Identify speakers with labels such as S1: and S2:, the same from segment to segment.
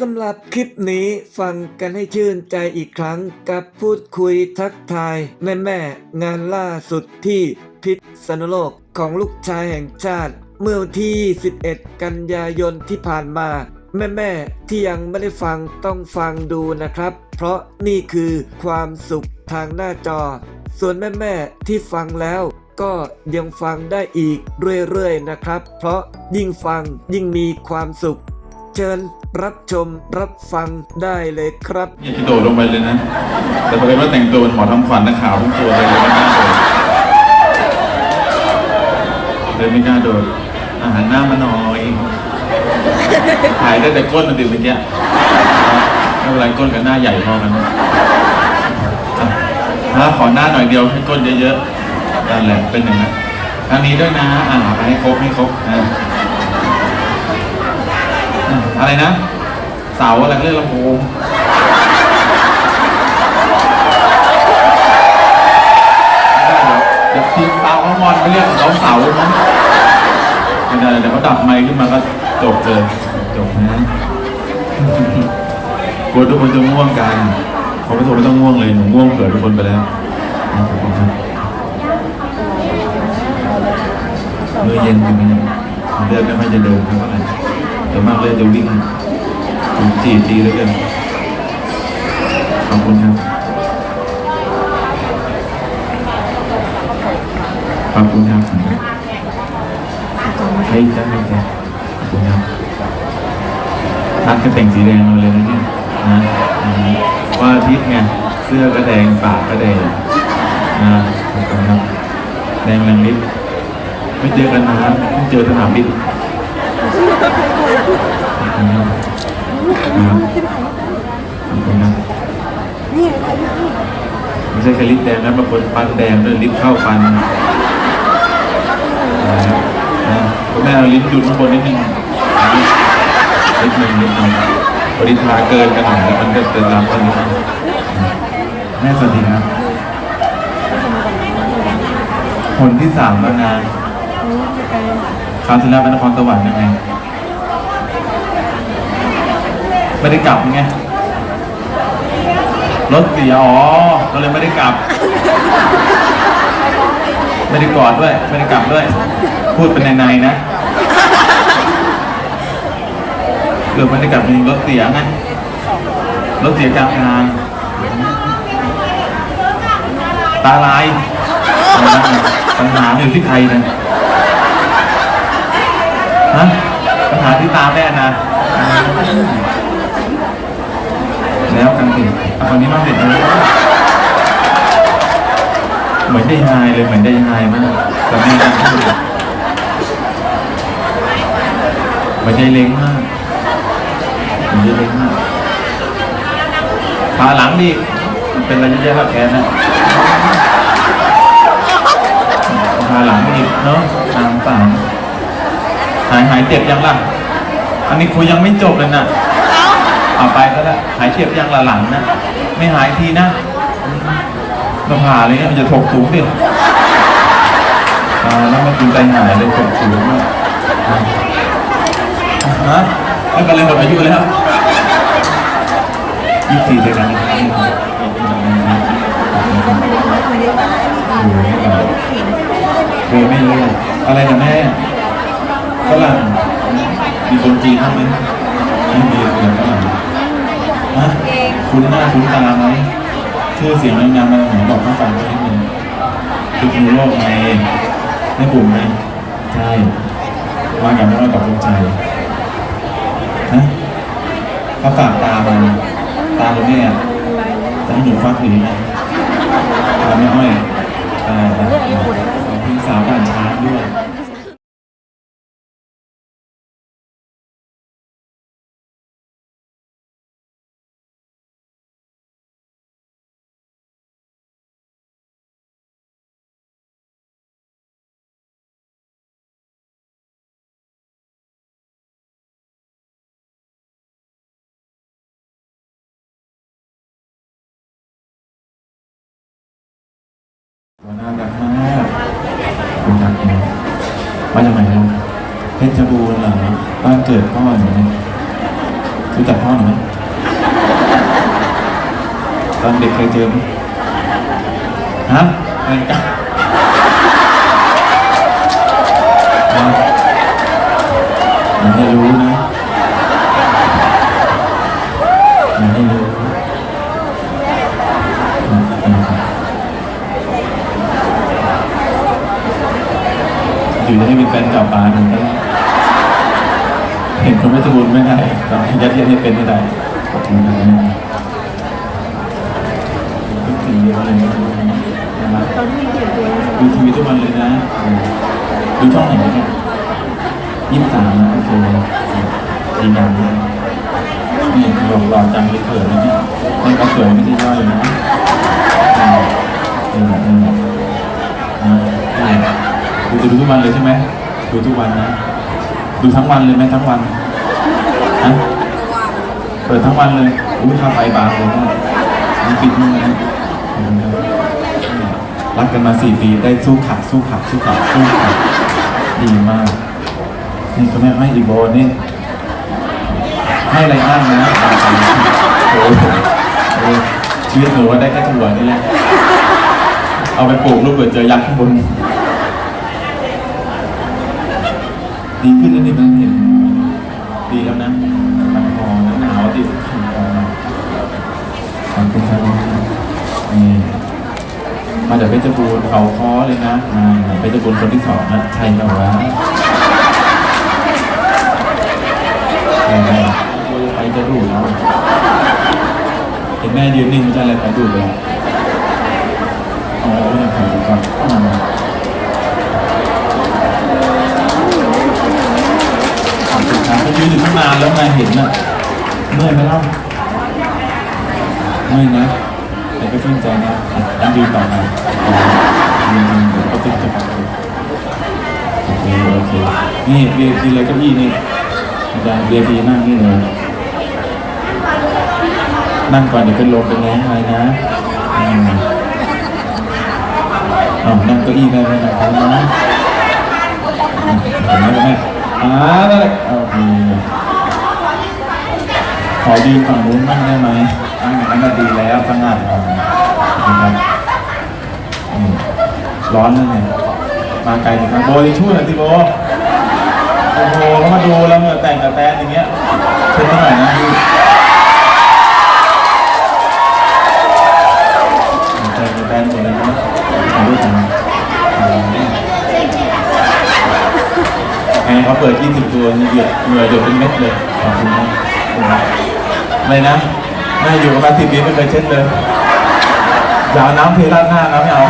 S1: สำหรับคลิปนี้ฟังกันให้ชื่นใจอีกครั้งกับพูดคุยทักทาย แม่แม่งานล่าสุดที่พิษณุโลกของลูกชายแห่งชาติ เมื่อที่ 11 กันยายนที่ผ่านมา แม่แม่ที่ยังไม่ได้ฟังต้องฟังดูนะครับ เพราะนี่คือความสุขทางหน้าจอ ส่วนแม่แม่ที่ฟังแล้วก็ยังฟังได้อีกเรื่อยๆนะครับ เพราะยิ่งฟังยิ่งมีความสุข เชิญรับชมรับฟังได้เลยครับ
S2: อยากจะโดดลงไปเลยนะ แต่พอดีว่าแต่งตัวเป็นหมอทำขวัญนะขาวทุกตัวเลยเลยไม่กล้าโดดเลยไม่กล้าโดดอาหารหน้ามาหน่อยถ่ายได้แต่ก้นมันดื่มเมื่อกี้ไม่เป็นไรก้นกับหน้าใหญ่พอกันอะถ้าขอหน้าหน่อยเดียวให้ก้นเยอะๆนั่นแหละเป็นอย่างนั้นทางนี้ด้วยนะอ่าไปให้ครบให้ครบอ่าอะ อะไรนะ เสาอะไรเรียกลำโพงเดี๋ยวทีมเสาเขางอนไม่เรียกเขาเสามั้งไม่ได้เดี๋ยวเขาดับไมค์ขึ้นมาก็จบเลยจบนะกลัวทุกคนจะง่วงกันเขาไม่โทรไม่ต้องง่วงเลยหนูง่วงเผื่อทุกคนไปแล้วขอบคุณครับเมื่อเย็นอยู่เนี่เลือไม่ค่อยจะเดินเท่าไหร่ แต่มากเลยจะวิ่งถึงจีจีเหลยกันขอบคุณครับขอบคุณครับใช่จ้าไม่ใช่ขอบคุณครับทัดก็แต่งสีแดงมาเลยนะเนี่ยนะว่าอาทิตย์ไงเสื้อก็แดงปากก็แดงนะขอบคุณครับแดงแรงนิดไม่เจอกันนานไม่เจอสนามบิน ไม่ใช่แค่ลิปแดงนะบางคนฟันแดงด้วยลิปเข้าฟันนะครับนะคุณแม่เอาลิ้นจุดข้างบนนิดนึงนิดนึงนิดนึงบริทาเกินกันหน่อยแล้วมันก็จะรับกันนิดนึงแม่สวัสดีครับคนที่สามแล้วนะคราวที่แล้วเป็นนครสวรรค์ยังไง ไม่ได้กลับไงรถเสียอ๋อก็เลยไม่ได้กลับ ไม่ได้กอดด้วย ไม่ได้กลับด้วย พูดเป็นในๆนะหรือไม่ได้กลับจริงรถเสียไงรถเสียกลางทางตาลายปัญหาอยู่ที่ใครนะฮะปัญหาที่ตาแม่นะ แล้วกันสิเอาคนนี้มาเด็ดเลยเหมือนได้ไฮเลยเหมือนได้ไฮมากแต่แม่ยังพูดเหมือนใจเล็งมากเหมือนใจเล็งมากขาหลังดิเป็นอะไรเยอะๆครับแกนะขาหลังอีกเนาะตามสามหายหายเจ็บยังล่ะ อันนี้คุยยังไม่จบเลยนะ เอาไปก็ได้หายเจ็บยังละหลังนะ ไม่หายทีนะหน้าผาเลยเนี่ยมันจะถกสูงดิอ่าแล้วมันกินใจหายเลยถกสูงมากฮะไม่เป็นไรหมดอายุแล้วยี่สี่เดือนแล้วยไม่เลยอะไรนะแม่ฝรั่งมีคนจีนบ้างไหม ไม่มีเลยฝรั่งฮะคุ้นหน้าคุ้นตาไหมชื่อเสียงในนามมาหนบอกให้ฟังสักนิดนึงคือคุณโลกไงให้กลุ่มไหมใช่มากับน้องกับดวงใจฮะเขาฝากตามาตาคนเนี้ยจะให้หนูฟักหรือไงตาไม่อ้อยตาตา มาจากไหนครับเพชรบูรณ์เหรอบ้านเกิดพ่ออยู่เนี่ยรู้จักพ่อหนูไหมตอนเด็กเคยเจอไหมฮะอะไรกันให้รู้นะ อยู่จะให้เป็นแฟนเก่าปาหนึ่งได้เห็นคนไม่สมบูรณ์ไม่ได้ต้องให้ยัดเยียดให้เป็นให้ได้ขอบคุณนะนึกถึงเยอะเลยนะครับดูทีวีทุกวันเลยนะดูช่องไหนเนี่ยยี่สิบสามนะโอเคดีงามมากนี่หล่อหล่อจังเลยเขินนะเนี่ยนี่ก็สวยไม่ใช่ย่อยนะนี่นี่นี่ ดูจะดูทุกวันเลยใช่ไหมดูทุกวันนะ ดูทั้งวันเลยไหมทั้งวันฮะเปิดทั้งวันเลยอุ้ยค่าไฟบางเลยนะนี่ปิดนี่นะรักกันมาสี่ปีได้สู้ขัดสู้ขัดสู้ขัดสู้ขัดดีมาก นี่ก็แม่ให้อีโบนี่ให้อะไรอ้างนะโอ้โหโอ้โหชีวิตหนูว่าได้แค่ถั่วนี่แหละ เอาไปปลูกลูกเกิดเจอยักษ์ข้างบน ดีขึ้นแล้วนี่มันเห็นดีแล้วนะมันพอนะหนาวดิขอบคุณครับนี่มาจากเพชรบูรณ์เขาค้อเลยนะอ่าเพชรบูรณ์คนที่สองนะช่ไหมวะใช่ไหมไปจะดูดแล้วเห็นแม่ยืนนิ่งไม่ใช่อะไรไปดูดเลยอ๋อไม่ใช่ผมก่อนอ่า ครับเขายืนอยู่ตั้งนานแล้วไงเห็นน่ะเมื่อยไหมเล่า เมื่อยนะแต่ก็ชื่นใจนะอะยังยืนต่อไปยืนยืนเดี๋ยวก็ติดจะโอเคโอเคนี่เรียพีเลยเก้าอี้นี่อาจารย์เรียพีนั่งนี่เลยนั่งก่อนเดี๋ยวเป็นลมเป็นแรงอะไรนะอืมอ้าวนั่งเก้าอี้ได้ไหมนะครับนะเห็นไหมแม่อ่านั่นแหละโอเคขอยืนฝั่งนู้นบ้างได้ไหม นนั้นก็ดีแล้วสง่าพอนะครับนี่ร้อนเลยเนี่ยมาไกลถึงมาโบดิช่วยหน่อยสิโบโอ้โหเขามาดูแล้วเหงื่อแต่งกับแตนอย่างเงี้ยเช็ดหน่อยนะพี่แต่งกับแตนหมดเลยนะถ่ายรูปกันนะอืมไงเขาเปิด 20 ตัวนี่เดือดเหงื่อเดือดเป็นเม็ดเลยขอบคุณมากไม่นะ แม่อยู่มาสิบปีไม่เคยเช็ดเลยอย่าเอาน้ำเทราดหน้านะไม่เอา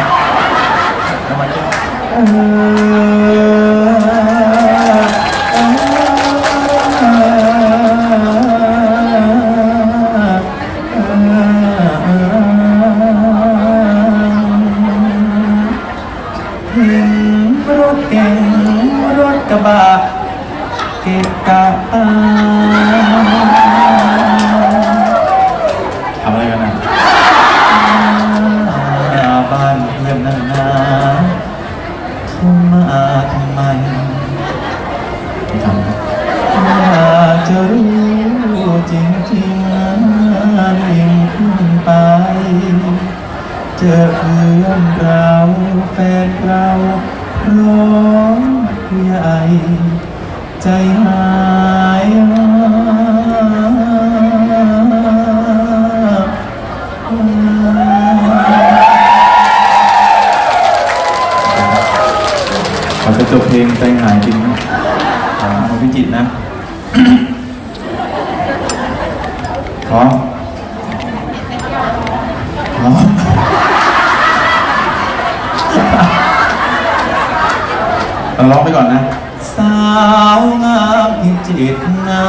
S2: ใหญ่ใจหายขอจะจบเพลงใจหายจริงนะของพี่จิตรนะพร้อมพร้อมเราร้องไปก่อนนะ สาวงามพิจิตหน้า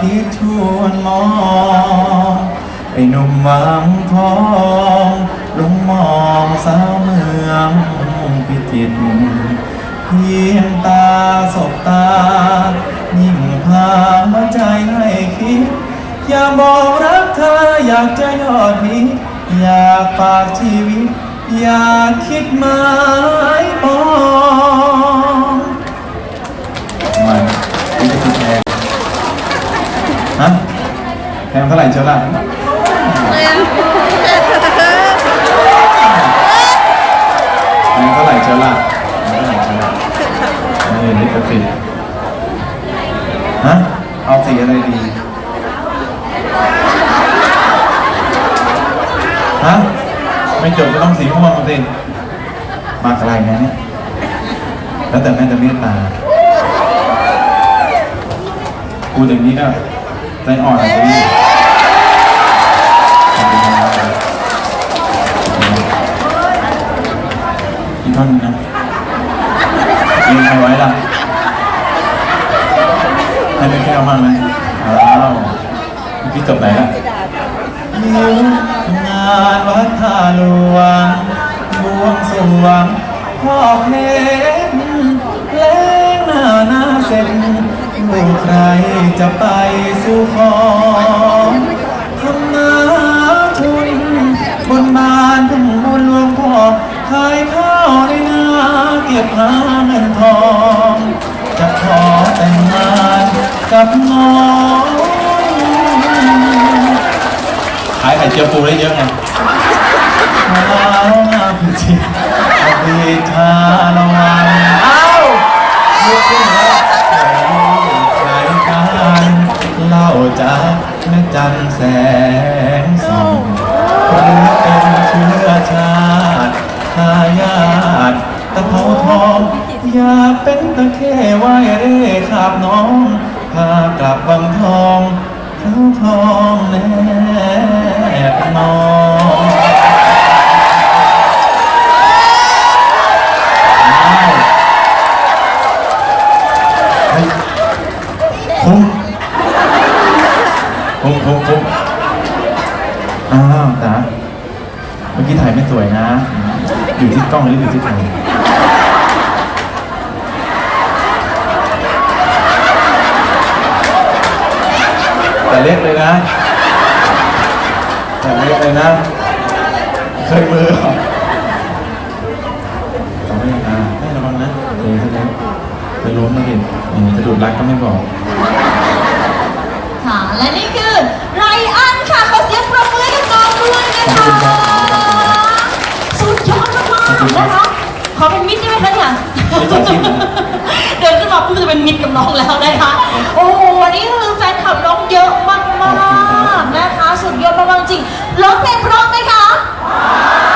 S2: พิชวนมองไอ้หนุ่มวังทองลงมองสาวเมืองพิจิตเพียงตาสบตา ยิ่งพาหัวใจให้คิด อยากบอกรักเธออยากจะยอดมิตอยากฝากชีวิต อยากคิดหมายปอง แพงเท่าไหร่เชียวล่ะแถมเท่าไหร่เชียวล่ะแถมเท่าไหร่เชียวล่ะนี่ลิปสติกฮะเอาสีอะไรดีฮะไม่จบก็ต้องสีม่วงสิมาไกลไงเนี่ยแล้วแต่แม่จะเมตตากูอย่างนี้ก็ใจอ่อนสิอีกท่อน หนึงนะเรียนใครไว้ล่ะให้เป็นแก้วมากเลยอ้าวเมื่อกี้จบไหนล่ะนิ้วงานวัดท่าหลวงบวงสรวงพ่อเพลงเพลงหน้าหน้าเสร็จลูกใครจะไปสู่ขอ เก็บหาเงินทอง จะขอแต่งงานกับน้องขายไข่เจียวปูได้เยอะไงเท้าหน้าพิจิตรอดีชาละวัน กล้องหรืออยู่ที่ใครแต่เล็กเลยนะ แต่เล็กเลยนะ เคยมือเหรอต่อไม่อ่าให้ระวังนะเคยเคยเคยล้มนะพี่นี่จะดูดรักก็ไม่บอก
S3: ค่ะ และนี่คือไรอันค่ะ ขอเสียงปรบมือให้กับน้องด้วยนะคะ นะคะขอเป็นมิตรได้ไหมคะเนี่ย
S2: ไม่ต้องคิดนะ
S3: เดินขึ้นมาปุ๊บจะเป็นมิตรกับน้องแล้วนะคะโอ้โหวันนี้คือแฟนคลับน้องเยอะมากๆนะคะสุดยอดมากๆจริงร้องเพลงเพราะไหมคะงานล่า